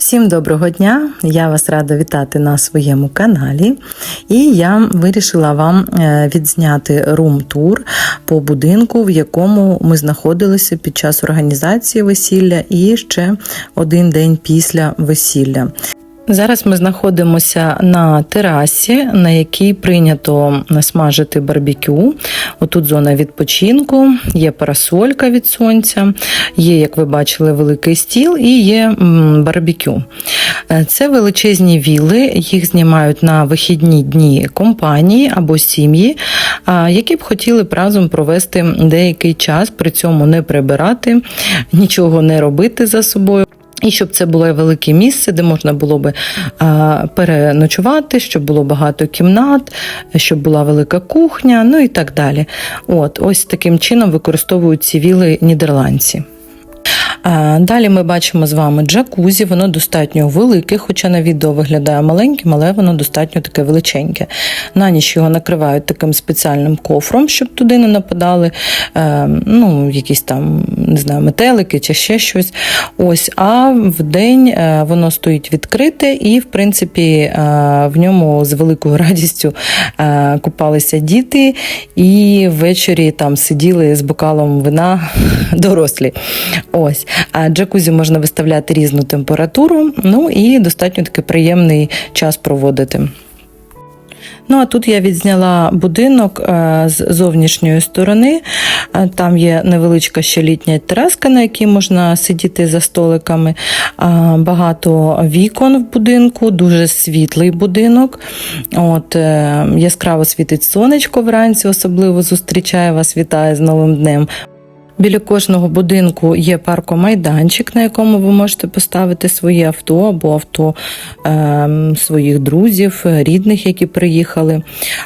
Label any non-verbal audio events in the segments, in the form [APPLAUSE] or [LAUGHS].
Всім доброго дня! Я вас рада вітати на своєму каналі. І я вирішила вам е, відзняти рум-тур по будинку, в якому ми знаходилися під час організації весілля і ще один день після весілля. Зараз ми знаходимося на терасі, на якій прийнято смажити барбекю. Отут зона відпочинку, є парасолька від сонця, є, як ви бачили, великий стіл і є м, барбекю. Е, Це величезні віли, їх знімають на вихідні дні компанії або сім'ї, які б хотіли б разом провести деякий час, при цьому не прибирати, нічого не робити за собою. І щоб це було велике місце, де можна було би переночувати, щоб було багато кімнат, щоб була велика кухня, ну і так далі. От, ось таким чином використовують ці віли нідерландці. А, Далі ми бачимо з вами джакузі, воно достатньо велике, хоча на відео виглядає маленьким, але воно достатньо таке величеньке. На ніч його накривають таким спеціальним кофром, щоб туди не нападали е, ну, якісь там, не знаю, метелики чи ще щось. Ось, А в день е, воно стоїть відкрите, і, в принципі, е, в ньому з великою радістю е, купалися діти, і ввечері там сиділи з бокалом вина [LAUGHS] дорослі. Ось. А джакузі можна виставляти різну температуру, ну і достатньо таки приємний час проводити. Ну, а тут я відзняла будинок е, з зовнішньої сторони. Е, Там є невеличка ще літня тераска, на якій можна сидіти за столиками. Е, Багато вікон в будинку, дуже світлий будинок. От, Яскраво світить сонечко вранці, особливо зустрічає вас, вітає з новим днем. Біля кожного будинку є паркомайданчик, на якому ви можете поставити своє авто або авто е, своїх друзів, рідних, які приїхали.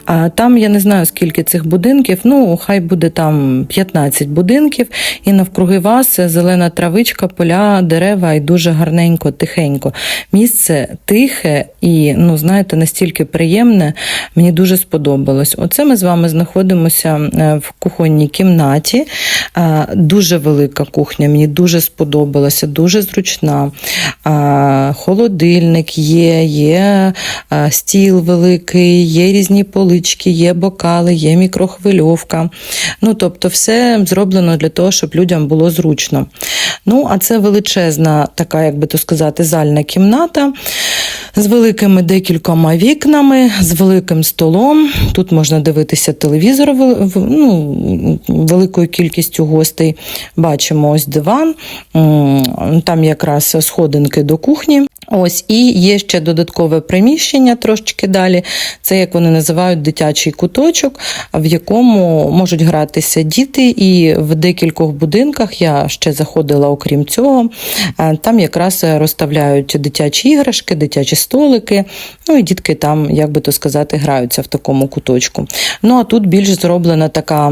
А там я не знаю, скільки цих будинків. Ну, хай буде там 15 будинків, і навкруги вас зелена травичка, поля, дерева і дуже гарненько, тихенько. Місце тихе і, ну, знаєте, настільки приємне. Мені дуже сподобалось. Оце ми з вами знаходимося е, в кухонній кімнаті. Дуже велика кухня, мені дуже сподобалася, дуже зручна. Холодильник є, є стіл великий, є різні полички, є бокали, є мікрохвильовка. Ну, тобто, все зроблено для того, щоб людям було зручно. Ну, а це величезна, така, як би то сказати, зальна кімната. З великими декількома вікнами, з великим столом. Тут можна дивитися телевізор ну, великою кількістю гостей. Бачимо ось диван, там якраз сходинки до кухні. Ось і є ще додаткове приміщення трошечки далі. Це як вони називають дитячий куточок, в якому можуть гратися діти. І в декількох будинках я ще заходила, окрім цього. е, Там якраз розставляють дитячі іграшки, дитячі столики. Ну і дітки там, як би то сказати, граються в такому куточку. Ну а тут більш зроблена така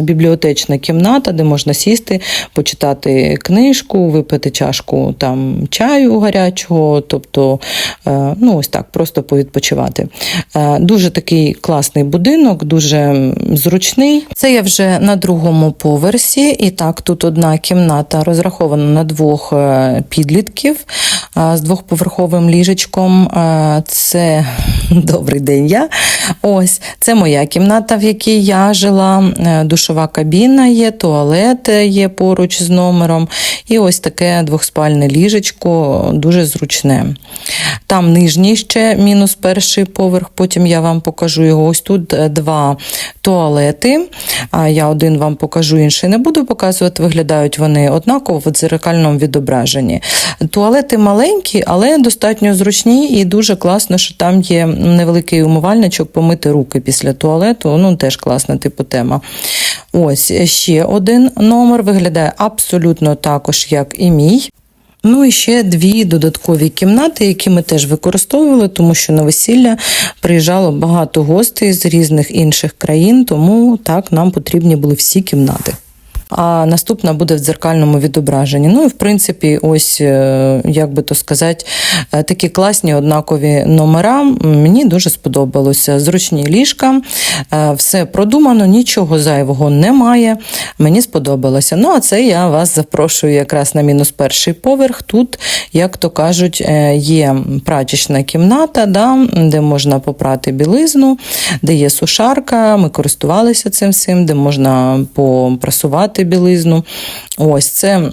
бібліотечна кімната, де можна сісти, почитати книжку, випити чашку там чаю гарячого, тобто, е, ну ось так, просто повідпочивати. Е, Дуже такий класний будинок, дуже зручний. Це я вже на другому поверсі. І так, тут одна кімната розрахована на двох е, підлітків з двохповерховим ліжечком. Це [LAUGHS] добрий день. Я ось це моя кімната, в якій я жила. Душова кабіна є, туалет є поруч з номером. І ось таке двохспальне ліжечко, дуже зручне. Там нижній ще мінус перший поверх, потім я вам покажу його. Ось тут е, два туалети. Я один вам покажу, інший не буду показувати. Виглядають вони однаково в дзеркальному відображенні. Туалети маленькі, але достатньо зручні і дуже класно, що там є невеликий умивальничок помити руки після туалету. Ну, теж класна типу тема. Ось ще один номер виглядає абсолютно також, як і мій. Ну і ще дві додаткові кімнати, які ми теж використовували, тому що на весілля приїжджало багато гостей з різних інших країн, тому так нам потрібні були всі кімнати. А наступна буде в дзеркальному відображенні. Ну і в принципі, ось е, як би то сказати, е, такі класні однакові номера. Мені дуже сподобалося. Зручні ліжка, е, все продумано, нічого зайвого немає. Мені сподобалося. Ну, а це я вас запрошую якраз на мінус перший поверх. Тут, як то кажуть, є прачечна кімната, да, де можна попрати білизну, де є сушарка. Ми користувалися цим всім, де можна попрасувати білизну. Ось це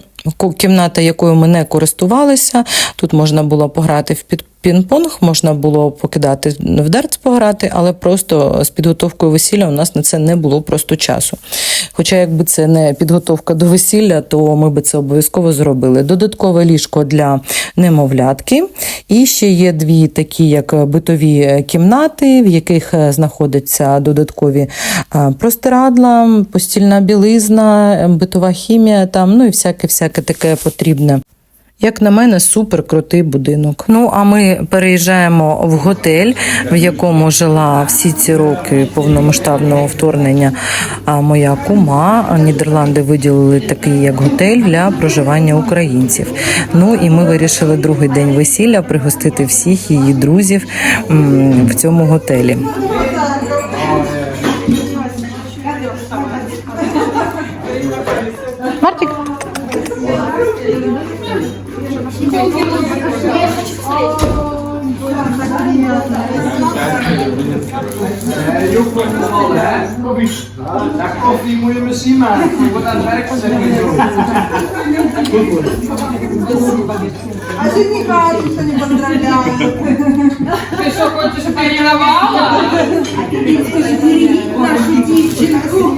кімната, якою ми не користувалися. Тут можна було пограти в під. Пінг-понг можна було покидати в дартс пограти, але просто з підготовкою весілля у нас на це не було просто часу. Хоча, якби це не підготовка до весілля, то ми би це обов'язково зробили. Додаткове ліжко для немовлятки. І ще є дві такі, як битові кімнати, в яких знаходяться додаткові простирадла, постільна білизна, битова хімія, там, ну і всяке, всяке таке потрібне. Як на мене, супер крутий будинок. Ну а ми переїжджаємо в готель, в якому жила всі ці роки повномасштабного вторгнення. А моя кума Нідерланди виділили такий як готель для проживання українців. Ну і ми вирішили другий день весілля пригостити всіх її друзів в цьому готелі. Markowicz. Na tak kofi moje myślimy, bo tam Marek się nie А жениха никто не поздравляет. Ти що, хочеш, я ревнувала? Берегіть нашу дівчинку.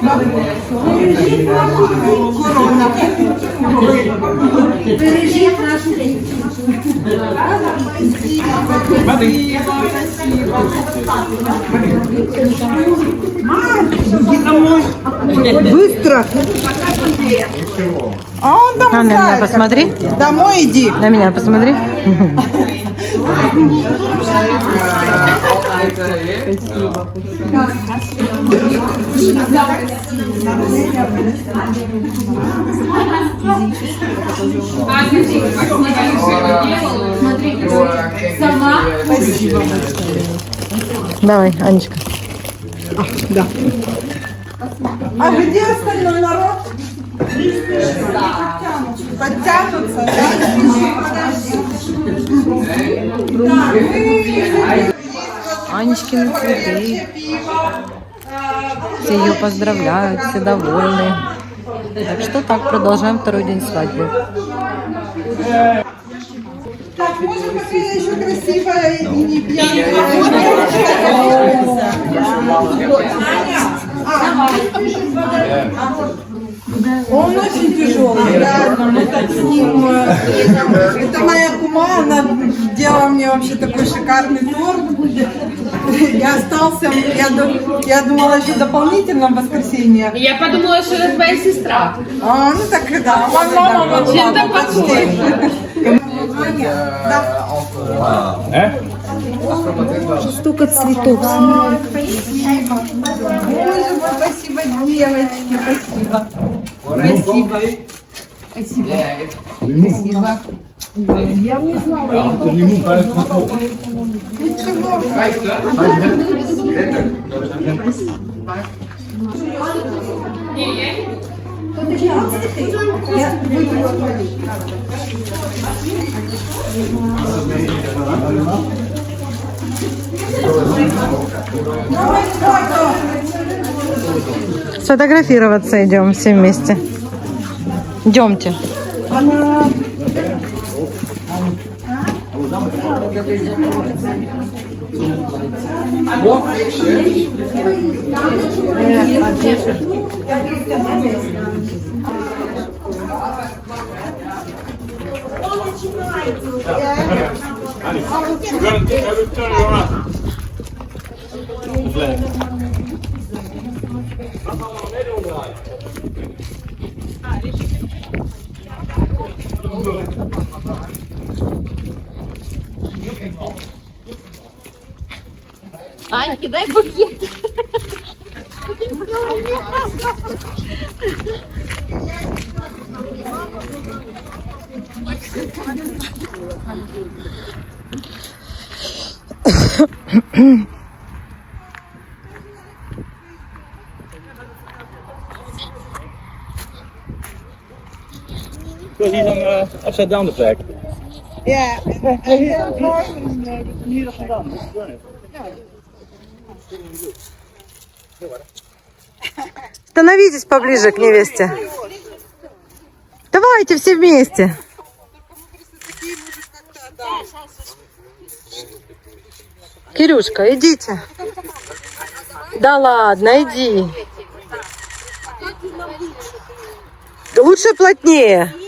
Бережіть нашу корона. Бережіть нашу дівчинку. Быстро. А он там На меня посмотри. Домой иди. На меня посмотри. Давай, Анечка. А где остальной народ? Подтянутся, да? Анечкины цветы. Все ее поздравляют, все довольны. Так что так, продолжаем второй день свадьбы. Так, может, какая еще красивая и не пьяная. Он очень тяжелый, да. Это с ним, э, Это моя кума, она сделала мне вообще такой шикарный торт. Я остался, я, я думала еще дополнительно в воскресенье. Я подумала, що це твоя сестра. А, ну так да, мама, Чем-то почти. Да. Столько цветов. Спасибо. Боже мой, спасибо, девочки, спасибо. Agora é um pouco aí. Limão. Limão. Limão, parece um pouco. Vai, vai. E aí? Não, não, não. Сфотографироваться идем все вместе. Идемте. Аньки, дай букет. Because Upside down the flag. Ja. Становитесь поближе к невесте. Давайте все вместе. Кирюшка, идите. Да ладно, иди. Лучше плотнее.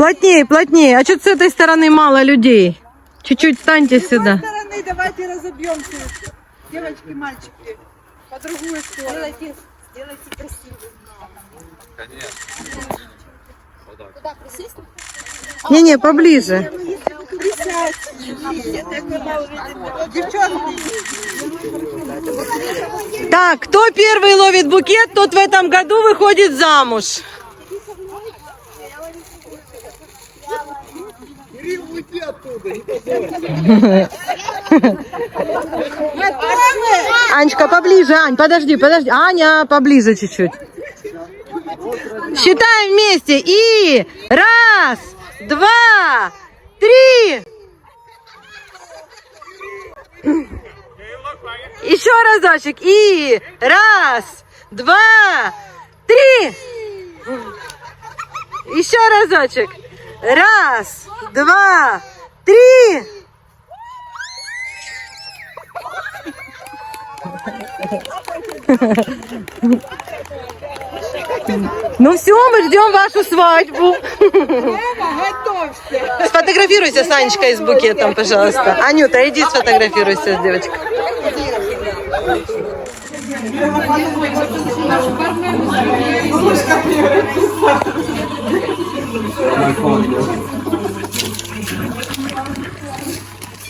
Плотнее, плотнее. А что с этой стороны мало людей? Чуть-чуть встаньте сюда. стороны давайте разобьемся. Девочки, мальчики. По другую сторону. Сделайте, сделайте красиво. Не-не, поближе. Так, кто первый ловит букет, тот в этом году выходит замуж. [LAUGHS] Анечка, поближе, Ань, подожди, подожди. Аня, поближе чуть-чуть. Считаем вместе. И раз, два, три. Еще разочек. И раз, два, три. Еще разочек. Раз, два, три. Ну все, мы ждем вашу свадьбу. Сфотографируйся с Анечкой с букетом, пожалуйста. Анюта, иди сфотографируйся с девочкой.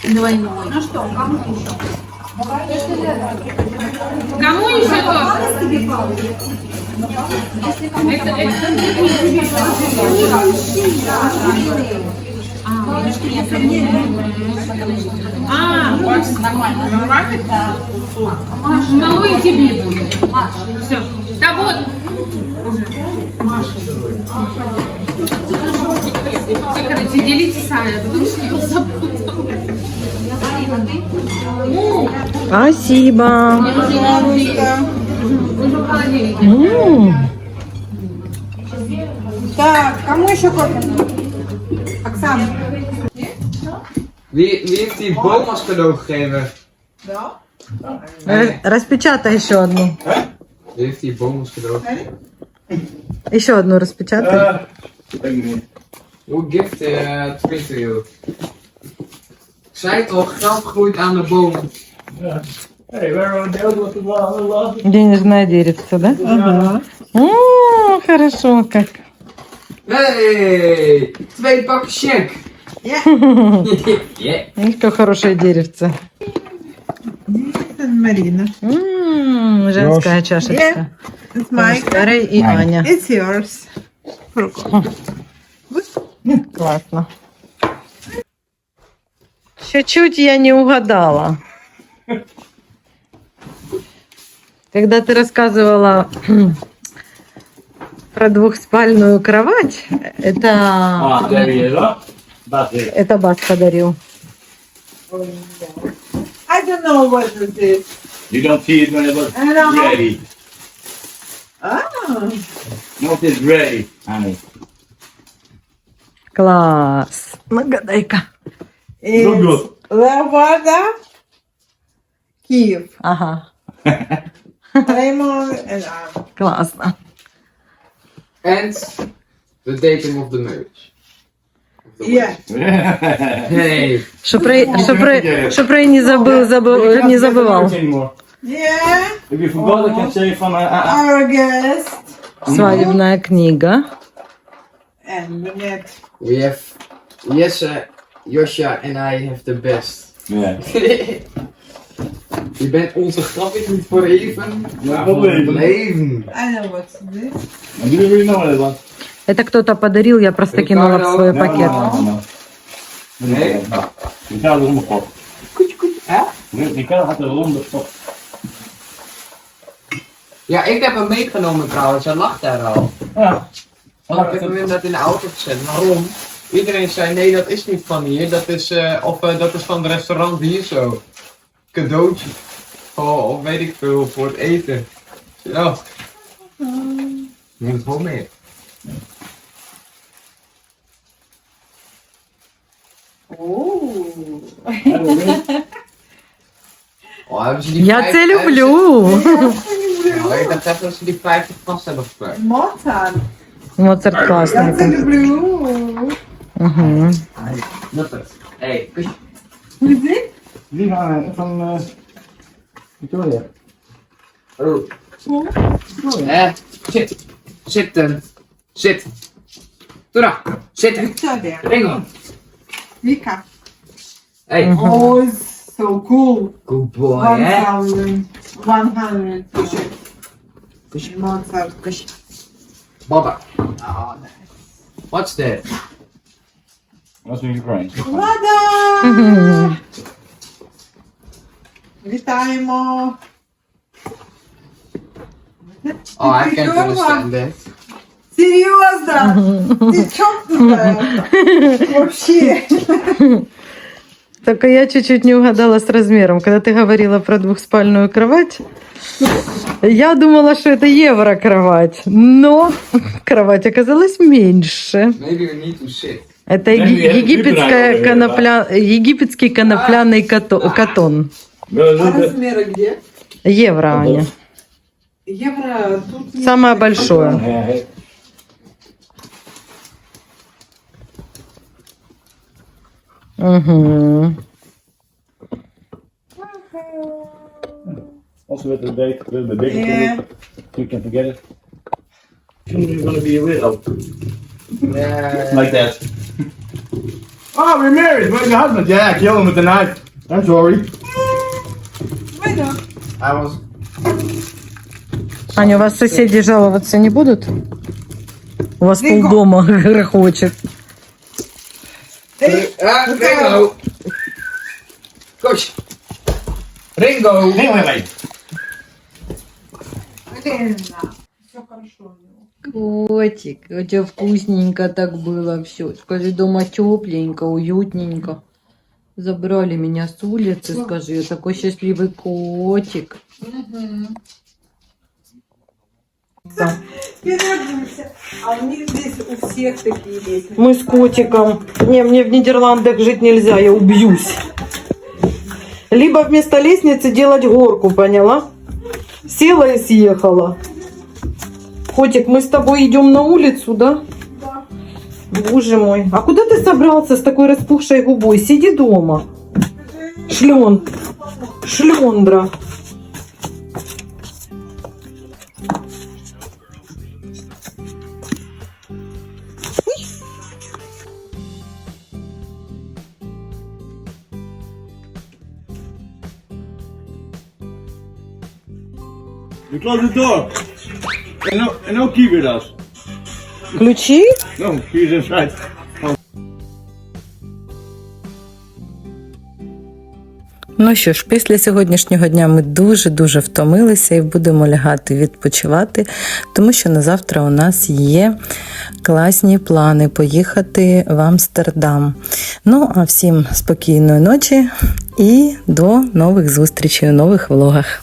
Двойной. Ну что, кому еще? Кому еще тоже? Это, это... А, нормально. Нормально? Да. Малой тебе будет. Все. А потому что я забыла. Спасибо. М, Так, кому еще кофе? Оксана. Wie, wie heeft die boom als cadeau gegeven? р- Распечатай еще одну. Wie heeft die boom als cadeau gegeven? Еще одну распечатай. Hoe gift uh, you? Ik zei toch, geld groeit aan de boom. Hey, where are the love? Денежное деревце, да? Ага. О, хорошо как. Check. Ja. yeah. Видишь, какое хорошее деревце. Марина. М, Женская чашечка. It's my Старый и Аня. It's yours. Классно. Чуть-чуть я не угадала. Когда ты рассказывала про двухспальную кровать, это, Ah? That's it. это Бас подарил. I don't know what it is. You don't see it when it was ready. Ah. Not it's ready, honey. Класс. Нагадай-ка. It's good. Lavada, Kiev. Ага, Lemon and uh, классно. And the datum of the marriage. Of the yeah. wedding. Hey, Щоб Рей, щоб Рей, щоб Рей не забыл, забыл, не забывал. Anymore. Yeah. If you forgot, I can say from uh, uh, Our guest Свадебная книга. and the next. we have Jesse, Josja and I have the best. yeah. [LAUGHS] Je bent onze grap is niet voor even, maar voor voor leven. leven. А я вот сюда. А буде ви нове, да? Это кто-то подарил, я просто кинула в свой пакет. Nee. Ik ga erom op. Hè? Ik kan het erom op. Ja, ik heb hem meegenomen trouwens, hij lag daar al. Ja. Oh, Op heb moment dat in de auto gezet. Waarom? Iedereen zei, nee, dat is niet van hier. Dat is, uh, of uh, dat is van het restaurant hier zo. Cadeautje. Oh, of weet ik veel, voor het eten. Ja. Neem moet gewoon mee. Oeh. Oh, hebben ze die Ja, vijf- ze- telebloe. Ja, ik dacht dat ze die 50 vast hebben gepakt. Mortan. Моцарт. Моцарт Я це класний. люблю. Угу. Dat is. Hey, kusje. Музик? Die gaan van eh, Victoria. Oh. Eh, zit. Zitten. Zit. Tura. Zitten. Виктория. Ringo. Вика. Hey. Oh, so cool. Good boy, hè? 1000. 100. Kusje. Моцарт. Kusje. Baba. Oh, nice. What's that? Is in Ukraine. Влада! Вітаємо! Oh, I can't understand that. Серйозно? Ти чокнутая? Вообще. Только я чуть-чуть не угадала с размером. Когда ты говорила про двухспальную кровать, я думала, что это евро-кровать. Но кровать оказалась меньше. Sit. Это египетская конопля... египетский конопляный кото- катон. А размеры где? Евро, Аня. Евро тут. Самое большое. Угу. Also with the date, a little bit bigger, Yeah. you can forget it. You're gonna be a widow. Yeah. Like that. Oh, we're married. Where's your husband? Yeah, I killed him with the knife. I'm sorry. Пойдем. I was. Аня, у вас соседи жаловаться не будут? У вас Рико. полдома грохочет. Ah, Ringo. Kusje. Ringo. Все хорошо у него. Котик, у тебя вкусненько так было все. Скажи, дома тепленько, уютненько. Забрали меня с улицы, скажи, я такой счастливый котик. Я радуюся. А у них здесь у всех такие есть. Мы с котиком. Не, мне в Нидерландах жить нельзя, я убьюсь. Либо вместо лестницы делать горку, поняла? Села и съехала. Котик, мы с тобой идем на улицу, да? Да. Боже мой. А куда ты собрался с такой распухшей губой? Сиди дома. Шлен. Шлендра. You close the door. And no, and no key with us. Ключи? No, he's inside. Ну що ж, після сьогоднішнього дня ми дуже-дуже втомилися і будемо лягати відпочивати, тому що на завтра у нас є класні плани поїхати в Амстердам. Ну, а всім спокійної ночі і до нових зустрічей у нових влогах.